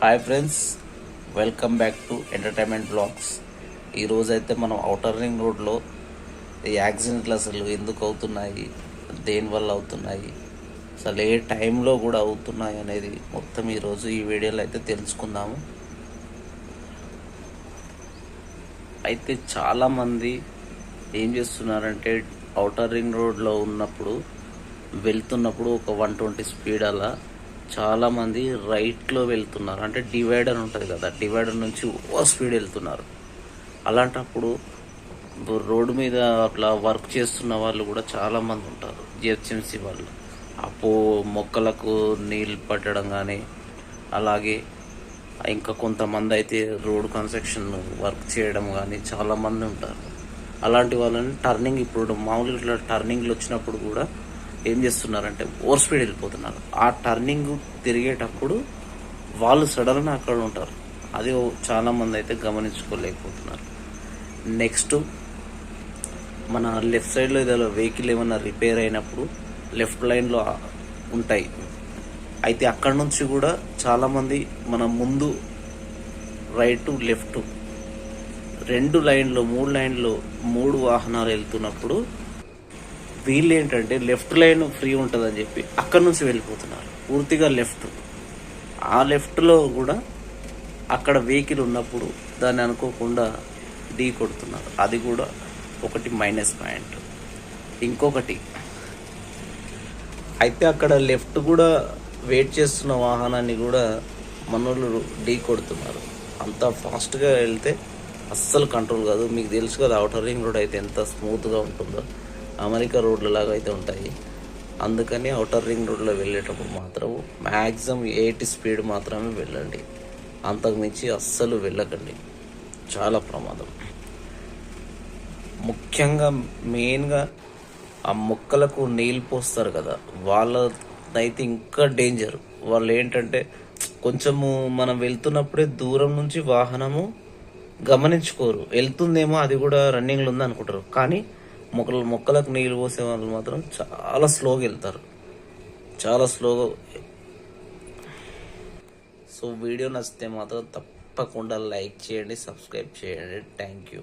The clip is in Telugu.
Hi friends welcome back to entertainment blogs ఈరోజైతే మనం అవుటర్ రింగ్ రోడ్లో ఈ యాక్సిడెంట్లు అసలు ఎందుకు అవుతున్నాయి దేనివల్ల అవుతున్నాయి అసలు ఏ టైంలో కూడా అవుతున్నాయి అనేది మొత్తం ఈరోజు ఈ వీడియోలో అయితే తెలుసుకుందాము. అయితే చాలామంది ఏం చేస్తున్నారంటే అవుటర్ రింగ్ రోడ్లో ఉన్నప్పుడు వెళ్తున్నప్పుడు ఒక వన్ ట్వంటీ స్పీడ్ అలా చాలామంది రైట్లో వెళ్తున్నారు. అంటే డివైడర్ ఉంటుంది కదా డివైడర్ నుంచి ఓవర్ స్పీడ్ వెళ్తున్నారు. అలాంటప్పుడు రోడ్డు మీద అట్లా వర్క్ చేస్తున్న వాళ్ళు కూడా చాలామంది ఉంటారు జిహెచ్ఎంసీ వాళ్ళు. అప్పు మొక్కలకు నీళ్ళు పట్టడం కానీ అలాగే ఇంకా కొంతమంది అయితే రోడ్ కన్స్ట్రక్షన్ వర్క్ చేయడం కానీ చాలామంది ఉంటారు. అలాంటి వాళ్ళని టర్నింగ్ ఇప్పుడు మామూలుగా ఇట్లా టర్నింగ్లు వచ్చినప్పుడు కూడా ఏం చేస్తున్నారంటే ఓవర్ స్పీడ్ వెళ్ళిపోతున్నారు. ఆ టర్నింగ్ తిరిగేటప్పుడు వాళ్ళు సడన్గా అక్కడ ఉంటారు. అది చాలామంది అయితే గమనించుకోలేకపోతున్నారు. నెక్స్ట్ మన లెఫ్ట్ సైడ్లో ఏదైనా వెహికల్ ఏమైనా రిపేర్ అయినప్పుడు లెఫ్ట్ లైన్లో ఉంటాయి. అయితే అక్కడ నుంచి కూడా చాలామంది మన ముందు రైట్ లెఫ్ట్ రెండు లైన్లో మూడు లైన్లో మూడు వాహనాలు వెళ్తున్నప్పుడు వీళ్ళు ఏంటంటే లెఫ్ట్ లైన్ ఫ్రీ ఉంటుందని చెప్పి అక్కడ నుంచి వెళ్ళిపోతున్నారు. పూర్తిగా లెఫ్ట్. ఆ లెఫ్ట్లో కూడా అక్కడ వెహికల్ ఉన్నప్పుడు దాన్ని అనుకోకుండా ఢీ కొడుతున్నారు. అది కూడా ఒకటి మైనస్ పాయింట్. ఇంకొకటి అయితే అక్కడ లెఫ్ట్ కూడా వెయిట్ చేస్తున్న వాహనాన్ని కూడా మనోళ్ళు ఢీ కొడుతున్నారు. అంత ఫాస్ట్గా వెళ్తే అస్సలు కంట్రోల్ కాదు. మీకు తెలుసు కదా అవుటర్ రింగ్ రోడ్ అయితే ఎంత స్మూత్గా ఉంటుందో. అమెరికా రోడ్ల లాగా అయితే ఉంటాయి. అందుకని అవుటర్ రింగ్ రోడ్లో వెళ్ళేటప్పుడు మాత్రం మ్యాక్సిమం ఎయిటీ స్పీడ్ మాత్రమే వెళ్ళండి. అంతకుమించి అస్సలు వెళ్ళకండి. చాలా ప్రమాదం. ముఖ్యంగా మెయిన్గా ఆ మొక్కలకు నీళ్ళు పోస్తారు కదా వాళ్ళనైతే ఇంకా డేంజర్ వాళ్ళు ఏంటంటే కొంచెము మనం వెళ్తున్నప్పుడే దూరం నుంచి వాహనము గమనించుకోరు. వెళ్తుందేమో అది కూడా రన్నింగ్లో ఉంది అనుకుంటారు. కానీ మొక్కలు మొక్కలకు నీళ్ళు పోసే వాళ్ళు మాత్రం చాలా స్లోగా వెళ్తారు. చాలా స్లోగా సో వీడియో నచ్చితే మాత్రం తప్పకుండా లైక్ చేయండి సబ్స్క్రైబ్ చేయండి. Thank you